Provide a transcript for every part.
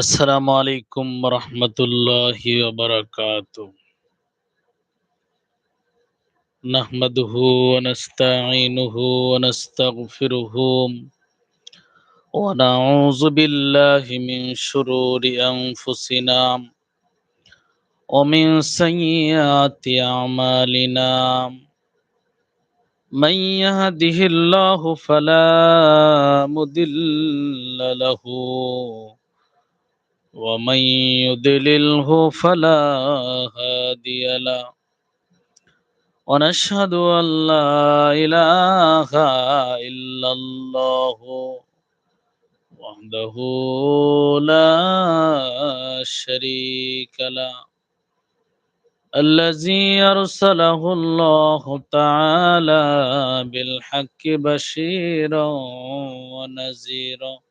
السلام عليكم ورحمة الله وبركاته نحمده ونستعينه ونستغفره ونعوذ بالله من شرور أنفسنا ومن سيئات أعمالنا من يهده الله فلا مضل له ومن يضلله فلا هادي له. ونشهد أن لا إله إلا الله وحده لا شريك له. الذي أرسله الله تعالى بالحق بشيرا ونذيرا.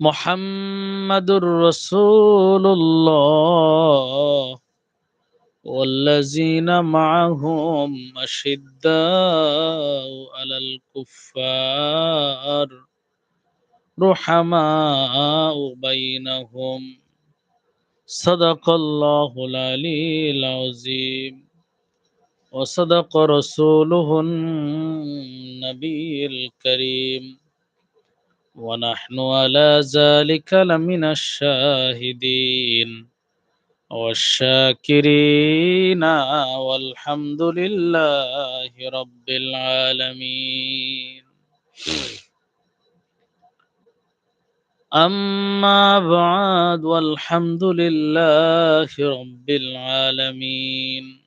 محمد رسول الله والذين معهم أشداء على الكفار رحماء بينهم صدق الله العلي العظيم وصدق رسوله النبي الكريم ونحن على ذلك لمن الشاهدين والشاكرين والحمد لله رب العالمين. أما بعد والحمد لله رب العالمين.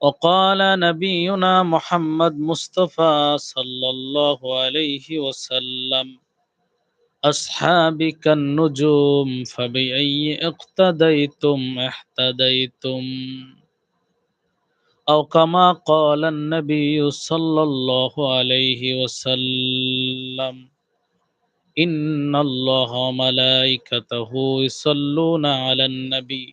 وقال نبينا محمد مصطفى صلى الله عليه وسلم أصحابك النجوم فبأي اقتديتم احتديتم؟ أو كما قال النبي صلى الله عليه وسلم إن الله وملائكته يصلون على النبي.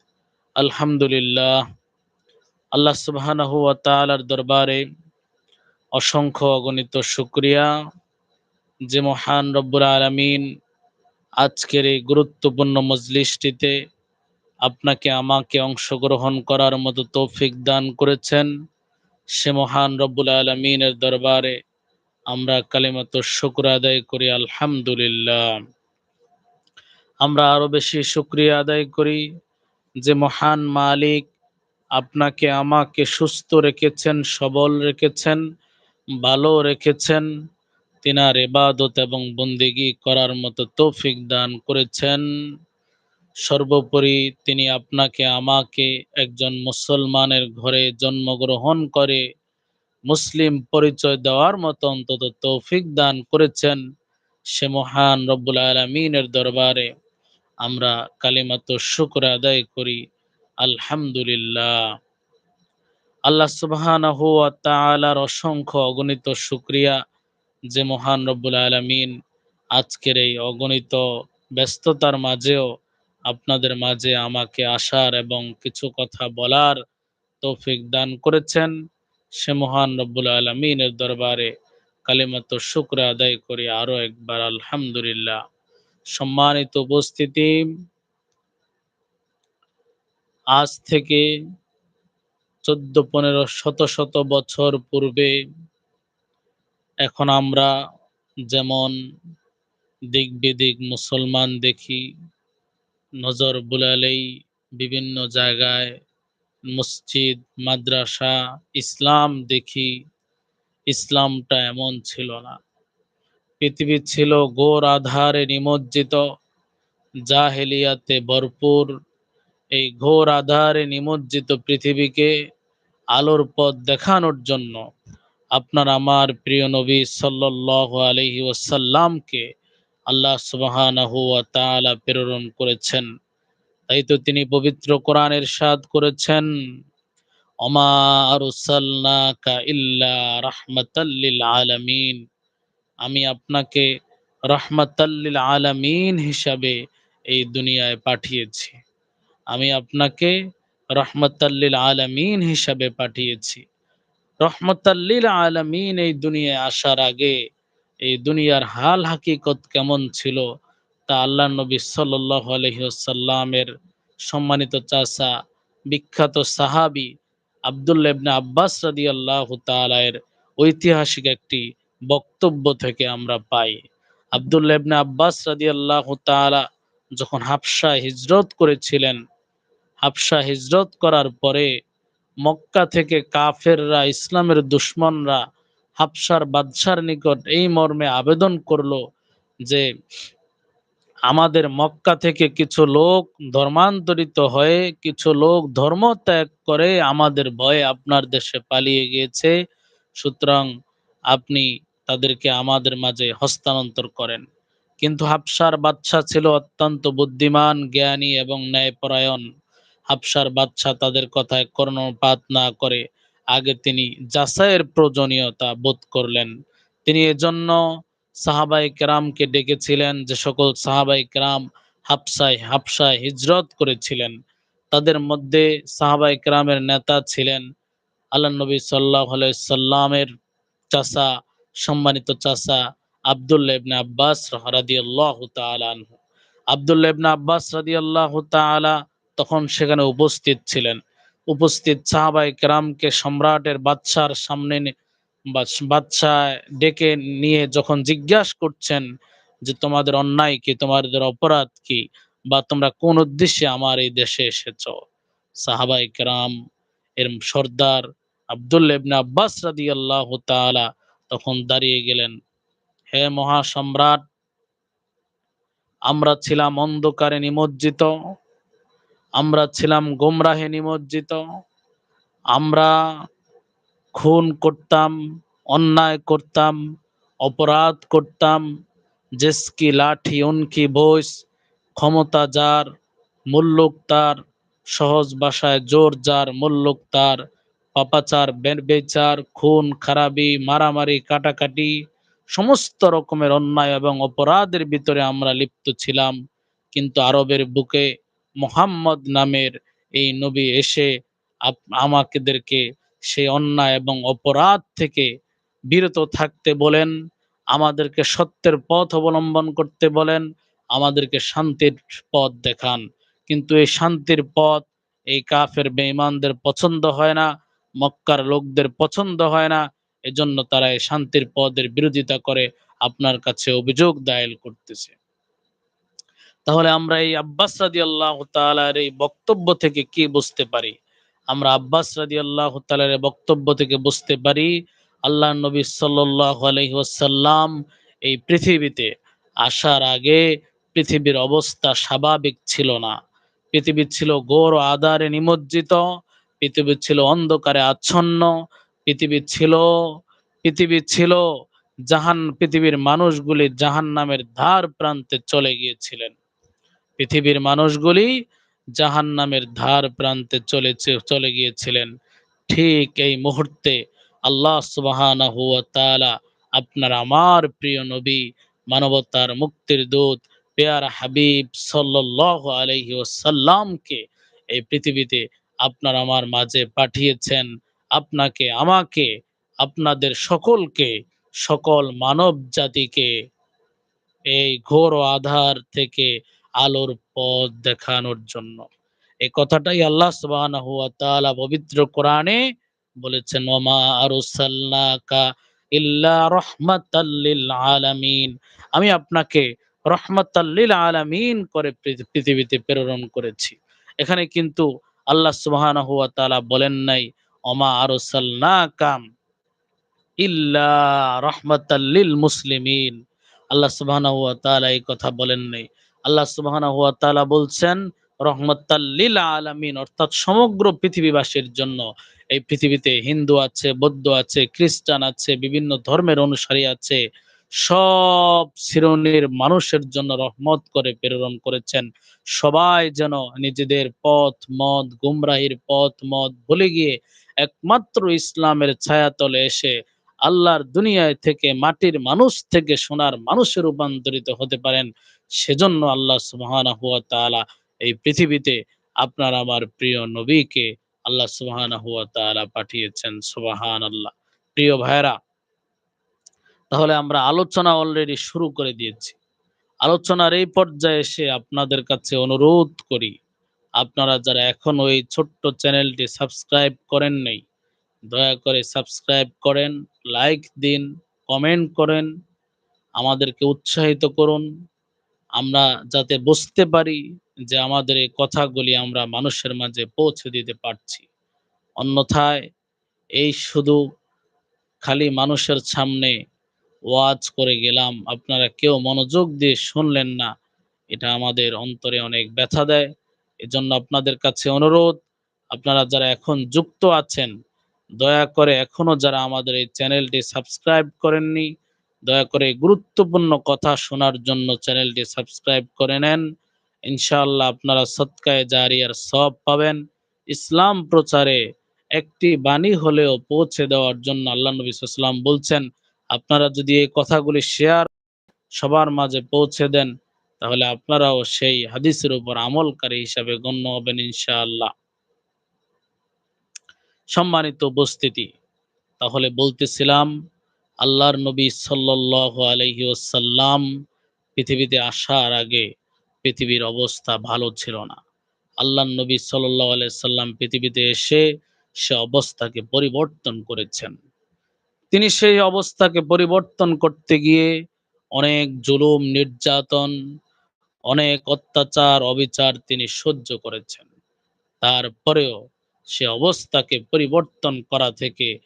আলহামদুলিল্লাহ, আল্লাহ সুবহানাহু দরবারে অসংখ্য অগণিত শুক্রিয়া যে মহান রব্বুল আলামিন আজকের এই গুরুত্বপূর্ণ মজলিসটিতে আপনাকে, আমাকে অংশগ্রহণ করার মতো তৌফিক দান করেছেন। সে মহান রব্বুল আলমিনের দরবারে আমরা কালিমাত শুক্র আদায় করি, আলহামদুলিল্লাহ। আমরা আরও বেশি শুক্রিয়া আদায় করি। যে মহান মালিক, আপনাকে আমাকে সুস্থ রেখেছেন, সবল রেখেছেন, ভালো রেখেছেন, তিনার এবাদত এবং বন্দিগি করার মতো তৌফিক দান করেছেন। সর্বোপরি তিনি আপনাকে, আমাকে একজন মুসলমানের ঘরে জন্মগ্রহণ করে মুসলিম পরিচয় দেওয়ার মতো অন্তত তৌফিক দান করেছেন সে মহান রব্বুল আলমিনের দরবারে। আমরা কালিমাত শুক্র আদায় করি, আলহামদুলিল্লাহ। আল্লাহ তাআলার অসংখ্য অগণিত শুকরিয়া যে মহান রব্বুল আলামিন আজকের এই অগণিত ব্যস্ততার মাঝেও আপনাদের মাঝে আমাকে আসার এবং কিছু কথা বলার তৌফিক দান করেছেন। সে মহান রব্বুল আলমিনের দরবারে কালিমাত শুক্র আদায় করি আরও একবার, আলহামদুলিল্লাহ। সম্মানিত উপস্থিতি। আজ থেকে চোদ্দ, পনেরো, শত শত বছর পূর্বে এখন আমরা যেমন দিক বিদিক মুসলমান দেখি, নজর বুলালেই বিভিন্ন জায়গায় মসজিদ, মাদ্রাসা, ইসলাম দেখি, ইসলামটা এমন ছিল না। পৃথিবী ছিল গোর আধারে নিমজ্জিত। জাহেলিয়াতে ভরপুর এই ঘোর আধারে নিমজ্জিত পৃথিবীকে আলোর পথ দেখানোর জন্য আপনার আমার প্রিয় নবী সাল্লাল্লাহু আলাইহি ওয়াসাল্লামকে আল্লাহ সুবহানাহু ওয়া প্রেরণ করেছেন। তাই তো তিনি পবিত্র কোরআনের সাদ করেছেন অমা আরসালনাকা ইল্লা রাহমাতাল্লিল আলামিন। আমি আপনাকে রহমাতাল্লিল আলামিন হিসাবে এই দুনিয়ায় পাঠিয়েছি। আমি আপনাকে রহমতাল্লিল আলামিন হিসাবে পাঠিয়েছি। রহমতাল্লিল আলামিন এই দুনিয়ায় আসার আগে এই দুনিয়ার হাল হাকিকত কেমন ছিল তা আল্লাহ নবী সাল্লাহ আলহিসাল্লামের সম্মানিত চাষা বিখ্যাত সাহাবি আবদুল্লাবনে আব্বাস রাদি আল্লাহ তালায়ের ঐতিহাসিক একটি বক্তব্য থেকে আমরা পাই। আবদুল্লাবনে আব্বাস রাদি আল্লাহ তালা যখন হাফসা হিজরত করেছিলেন, হাফসা হিজরত করার পরে মক্কা থেকে কাফেররা, ইসলামের দুশ্মনরা হাফসার বাদশার নিকট এই মর্মে আবেদন করল যে, আমাদের মক্কা থেকে কিছু লোক ধর্মান্তরিত হয়ে, কিছু লোক ধর্ম ত্যাগ করে আমাদের ভয়ে আপনার দেশে পালিয়ে গিয়েছে। সুতরাং আপনি তাদেরকে আমাদের মাঝে হস্তান্তর করেন। কিন্তু হাফসার বাচ্চা ছিল অত্যন্ত বুদ্ধিমান, জ্ঞানী এবং ন্যায়পরায়ণ। হাফসার বাচ্চা তাদের কথায় কর্ণপাত না করে আগে তিনি যাচাইয়ের প্রয়োজনীয়তা বোধ করলেন। তিনি এজন্য সাহাবাই কেরামকে ডেকেছিলেন যে সকল সাহাবাই কেরাম হাফসায় হাফসায় হিজরত করেছিলেন। তাদের মধ্যে সাহাবাই কেরামের নেতা ছিলেন আল্লাহ নবী সাল্লাহ সাল্লামের চাষা সম্মানিত চাষা আবদুল্লাহ ইবনে আব্বাস রাদিয়াল্লাহু তাআলা আনহু। আবদুল্লাহ ইবনে আব্বাস তখন সেখানে উপস্থিত ছিলেন। উপস্থিত সাহাবাই কেরামকে সম্রাটের বাদশার সামনে বাদশাহ ডেকে নিয়ে যখন জিজ্ঞাসা করছেন যে, তোমাদের অন্যায় কি? তোমাদের অপরাধ কি? বা তোমরা কোন উদ্দেশ্যে আমার এই দেশে এসেছ? সাহাবাই কেরাম এর সর্দার আবদুল্লা ইবনে আব্বাস রাদি আল্লাহ তাআলা তখন দাঁড়িয়ে গেলেন। হে মহাসম্রাট, আমরা ছিলাম অন্ধকারে নিমজ্জিত, আমরা ছিলাম গোমরাহে নিমজ্জিত, আমরা খুন করতাম, অন্যায় করতাম, অপরাধ করতাম, জেসকি, লাঠি, উনকি, ভোস, ক্ষমতা যার, মুল্লুক তার, সহজ ভাষায় জোর যার, মুল্লুক তার পাপাচার বেচার, খুন, খারাপি, মারামারি, কাটাকাটি, সমস্ত রকমের অন্যায় এবং অপরাধের ভিতরে আমরা লিপ্ত ছিলাম। কিন্তু আরবের বুকে মোহাম্মদ নামের এই নবী এসে আমাকেদেরকে সেই অন্যায় এবং অপরাধ থেকে বিরত থাকতে বলেন, আমাদেরকে সত্যের পথ অবলম্বন করতে বলেন, আমাদেরকে শান্তির পথ দেখান। কিন্তু এই শান্তির পথ এই কাফের বেঈমানদের পছন্দ হয় না। মক্কার লোকদের পছন্দ হয় না, এজন্য তারা এই শান্তির পদের বিরোধিতা করে আপনার কাছে অভিযোগ দায়ের করতেছে। তাহলে আমরা এই আব্বাস রাদি আল্লাহ তালার এই বক্তব্য থেকে কি বুঝতে পারি? আমরা আব্বাস রাদি আল্লাহ তালার বক্তব্য থেকে বুঝতে পারি আল্লাহ নবী সাল্লাহ আলহিহাসাল্লাম এই পৃথিবীতে আসার আগে পৃথিবীর অবস্থা স্বাভাবিক ছিল না। পৃথিবী ছিল গৌর আধারে নিমজ্জিত পৃথিবী ছিল অন্ধকারে আচ্ছন্ন, পৃথিবী ছিল পৃথিবী ছিল জাহান, পৃথিবীর মানুষগুলি জাহান নামের ধার প্রান্তে চলে গিয়েছিলেন। পৃথিবীর মানুষগুলি জাহান নামের ধার প্রান্তে চলে চলে গিয়েছিলেন। ঠিক এই মুহূর্তে আল্লাহ তালা আপনার আমার প্রিয় নবী, মানবতার মুক্তির দূত, পেয়ার হাবিব সাল্লাহ আলহি ওসাল্লামকে এই পৃথিবীতে আপনার আমার মাঝে পাঠিয়েছেন। আপনাকে, আমাকে, আপনাদের সকলকে, সকল মানব জাতিকে এই ঘোর আধার থেকে আলোর পথ দেখানোর জন্য। এই কথাটাই আল্লাহ সুবহানাহু ওয়া পবিত্র কোরআনে বলেছেন, ওমা আরসালনাকা ইল্লা রাহমাতাল আলামিন। আমি আপনাকে রহমাতাল্লিল আলামিন করে পৃথিবীতে প্রেরণ করেছি। এখানে কিন্তু আল্লাহ সুবহানাহু ওয়া তাআলা বলেন নাই অমা আরসালনাকাম ইল্লা রহমাতাল্লিল মুসলিমিন। আল্লাহ সুবহানাহু ওয়া তাআলা এই কথা বলেন নাই। আল্লাহ সুবহানাহু ওয়া তাআলা বলছেন রহমতাল্লিল আলামিন, অর্থাৎ সমগ্র পৃথিবীবাসীর জন্য। এই পৃথিবীতে হিন্দু আছে, বৌদ্ধ আছে, খ্রিস্টান আছে, বিভিন্ন ধর্মের অনুসারী আছে। সব শ্রেণির মানুষের জন্য রহমত করে প্রেরণ করেছেন। সবাই যেন নিজেদের পথ মত গুমরাহির পথ মত ভুলে গিয়ে একমাত্র ইসলামের ছায়াতলে এসে আল্লাহর দুনিয়ায় থেকে মাটির মানুষ থেকে সোনার মানুষে রূপান্তরিত হতে পারেন। সেজন্য আল্লাহ সুবহানাহু ওয়া তাআলা এই পৃথিবীতে আপনার আমার প্রিয় নবীকে আল্লাহ সুবহানাহু ওয়া তাআলা পাঠিয়েছেন। সুবহানাল্লাহ। প্রিয় ভাইরা তাহলে আমরা আলোচনা অলরেডি শুরু করে দিয়েছি। আলোচনার এই পর্যায়ে এসে আপনাদের কাছে অনুরোধ করি, আপনারা যারা এখন ওই ছোট্ট চ্যানেলটি সাবস্ক্রাইব করেন নাই, দয়া করে সাবস্ক্রাইব করেন লাইক দিন কমেন্ট করেন, আমাদেরকে উৎসাহিত করুন। আমরা যাতে বুঝতে পারি যে আমাদের এই কথাগুলি আমরা মানুষের মাঝে পৌঁছে দিতে পারছি। অন্যথায় এই শুধু খালি মানুষের সামনে ওয়াজ করে গেলাম। আপনারা কেউ মনোযোগ দিয়ে শুনলেন না। এটা আমাদের অন্তরে অনেক ব্যথা দেয়। এজন্য আপনাদের কাছে অনুরোধ, আপনারা যারা এখন যুক্ত আছেন, দয়া করে এখনও যারা আমাদের এই চ্যানেলটি সাবস্ক্রাইব করেননি, দয়া করে গুরুত্বপূর্ণ কথা শোনার জন্য চ্যানেলটি সাবস্ক্রাইব করে নেন। ইনশাআল্লাহ আপনারা সৎকায় জারিয়ার সব পাবেন। ইসলাম প্রচারে একটি বাণী হলেও পৌঁছে দেওয়ার জন্য আল্লাহ নবী সাল্লাম বলছেন আপনারা যদি এই কথাগুলি শেয়ার সবার মাঝে পৌঁছে দেন, তাহলে আপনারাও সেই হাদিসের উপর আমলকারী হিসাবে গণ্য হবেন ইনশাআল্লাহ। সম্মানিত উপস্থিতি, তাহলে বলতেছিলাম, আল্লাহর নবী সাল্লাহ আলহি ওসাল্লাম পৃথিবীতে আসার আগে পৃথিবীর অবস্থা ভালো ছিল না। আল্লাহ নবী সাল্লাহ আলাইসাল্লাম পৃথিবীতে এসে সে অবস্থাকে পরিবর্তন করেছেন। তিনি সেই অবস্থাকে পরিবর্তন করতে গিয়ে অনেক জুলুম, নির্যাতন, অনেক অত্যাচার, অবিচার তিনি সহ্য করেছেন। তারপরেও সে অবস্থাকে পরিবর্তন করা থেকে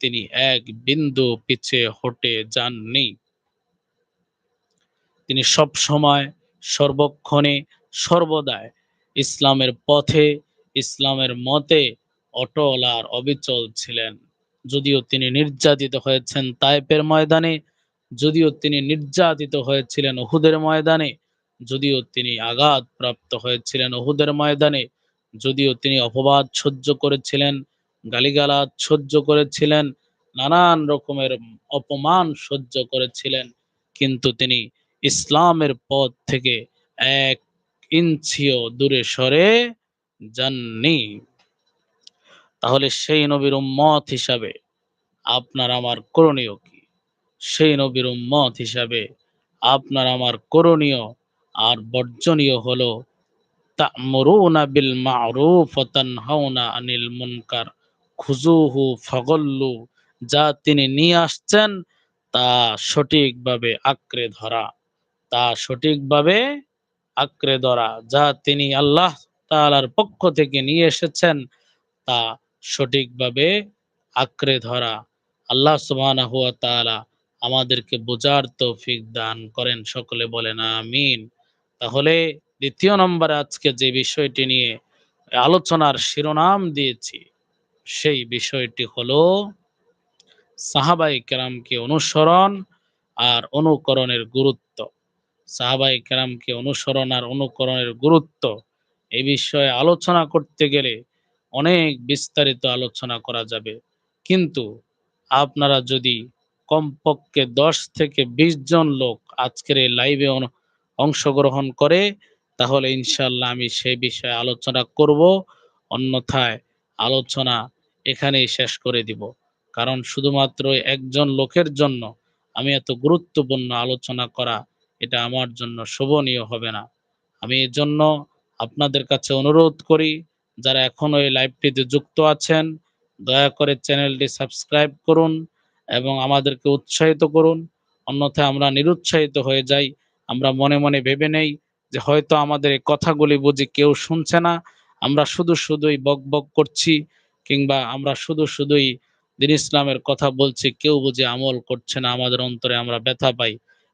তিনি এক বিন্দু পিছে হটে যাননি। তিনি সব সময় সর্বক্ষণে সর্বদায় ইসলামের পথে, ইসলামের মতে অটল আর অবিচল ছিলেন। যদিও তিনি নির্যাতিত হয়েছেন তাইপের ময়দানে, যদিও তিনি নির্যাতিত হয়েছিলেন ওহুদের ময়দানে, যদিও তিনি আঘাত প্রাপ্ত হয়েছিলেন ওহুদের ময়দানে, যদিও তিনি অপবাদ সহ্য করেছিলেন, গালিগালাজ সহ্য করেছিলেন, নানান রকমের অপমান সহ্য করেছিলেন, কিন্তু তিনি ইসলামের পথ থেকে এক ইঞ্চিও দূরে সরে যাননি। তাহলে সেই নবীর উম্মত হিসাবে আপনার আমার করণীয় কি? সেই নবীর উম্মত হিসাবে আপনার আমার করণীয় আর বর্জনীয় হলো, তা'মুরুনা বিল মা'রুফ ওয়া তানহাউনা আনিল মুনকার। খুজুহু ফাগল্লু, যা তিনি নিয়ে আসছেন তা সঠিকভাবে আঁকড়ে ধরা। তা সঠিকভাবে আঁকড়ে ধরা, যা তিনি আল্লাহ তাআলার পক্ষ থেকে নিয়ে এসেছেন তা সঠিকভাবে আঁকড়ে ধরা। আল্লাহ তাআলা আমাদেরকে বোঝার তৌফিক দান করেন। সকলে বলেন আমিন। তাহলে দ্বিতীয় নম্বরে আজকে যে বিষয়টি নিয়ে আলোচনার শিরোনাম দিয়েছি, সেই বিষয়টি হলো সাহাবাই কেরামকে অনুসরণ আর অনুকরণের গুরুত্ব। সাহাবাই কেরামকে অনুসরণ আর অনুকরণের গুরুত্ব এই বিষয়ে আলোচনা করতে গেলে অনেক বিস্তারিত আলোচনা করা যাবে। কিন্তু আপনারা যদি কমপক্ষে দশ থেকে বিশ জন লোক আজকের এই লাইভে অংশগ্রহণ করে, তাহলে ইনশাল্লাহ আমি সে বিষয়ে আলোচনা করব। অন্যথায় আলোচনা এখানেই শেষ করে দিব। কারণ শুধুমাত্র একজন লোকের জন্য আমি এত গুরুত্বপূর্ণ আলোচনা করা, এটা আমার জন্য শোভনীয় হবে না। আমি এজন্য আপনাদের কাছে অনুরোধ করি যারা এখনও এই লাইভটিতে যুক্ত আছেন দয়া করে চ্যানেলটি সাবস্ক্রাইব করুন এবং আমাদেরকে উৎসাহিত করুন অন্যথায় আমরা নিরুৎসাহিত হয়ে যাই আমরা মনে, মনে ভেবে নেই যে হয়তো আমাদের এই কথাগুলি বুঝি কেউ শুনছে না। আমরা শুধু, শুধুই বক বক করছি কিংবা আমরা শুধু, শুধুই দিন ইসলামের কথা বলছি। কেউ বুঝে আমল করছে না। আমাদের অন্তরে আমরা ব্যথা পাই।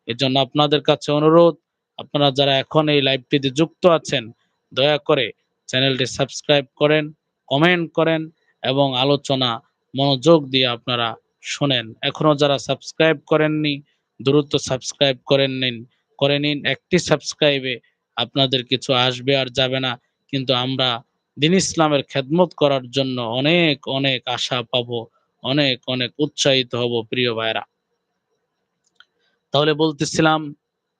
এজন্য আপনাদের কাছে অনুরোধ, আপনারা যারা এখন এই লাইভটিতে যুক্ত আছেন, দয়া করে চ্যানেলটি সাবস্ক্রাইব করেন, কমেন্ট করেন এবং আলোচনা মনোযোগ দিয়ে আপনারা শোনেন। এখনও যারা সাবস্ক্রাইব করেননি, দ্রুত সাবস্ক্রাইব করেন নিন করে নিন। একটি সাবস্ক্রাইবে আপনাদের কিছু আসবে আর যাবে না। কিন্তু আমরা দিন ইসলামের খেদমত করার জন্য অনেক, অনেক আশা পাবো। অনেক, অনেক উৎসাহিত হব প্রিয় ভাইরা। তাহলে বলতেছিলাম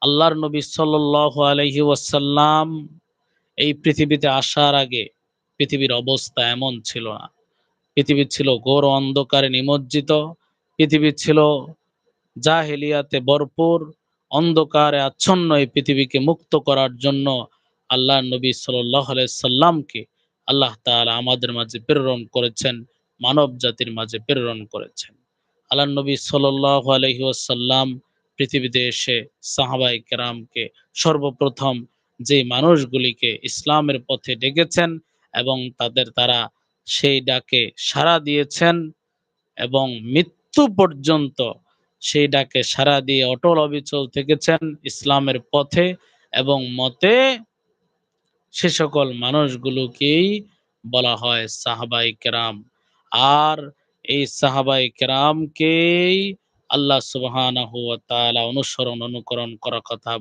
আল্লাহর নবী সাল্লাল্লাহু আলাইহি ওয়াসাল্লাম এই পৃথিবীতে আসার আগে পৃথিবীর অবস্থা এমন ছিল না। পৃথিবী ছিল ঘোর অন্ধকারে নিমজ্জিত। পৃথিবী ছিল জাহেলিয়াতে ভরপুর। অন্ধকারে আচ্ছন্ন এই পৃথিবীকে মুক্ত করার জন্য আল্লাহর নবী সাল্লামকে আল্লাহ তাআলা আমাদের মাঝে প্রেরণ করেছেন, মানব জাতির মাঝে প্রেরণ করেছেন। আল্লাহর নবী সাল্লাল্লাহু আলাইহি ওয়াসাল্লাম পৃথিবীতে এসে সাহাবাই কেরামকে সর্বপ্রথম যে মানুষগুলিকে ইসলামের পথে ডেকেছেন এবং তাদের তারা সেই ডাকে সাড়া দিয়েছেন এবং মৃত্যু পর্যন্ত সেই ডাকে সাড়া দিয়ে অটল অবিচল থেকেছেন ইসলামের পথে এবং মতে সে সকল মানুষগুলোকেই বলা হয় সাহাবাই কেরাম। আর এই সাহাবাই কেরামকেই আল্লাহ তাআলা অনুসরণ, অনুকরণ করার কথা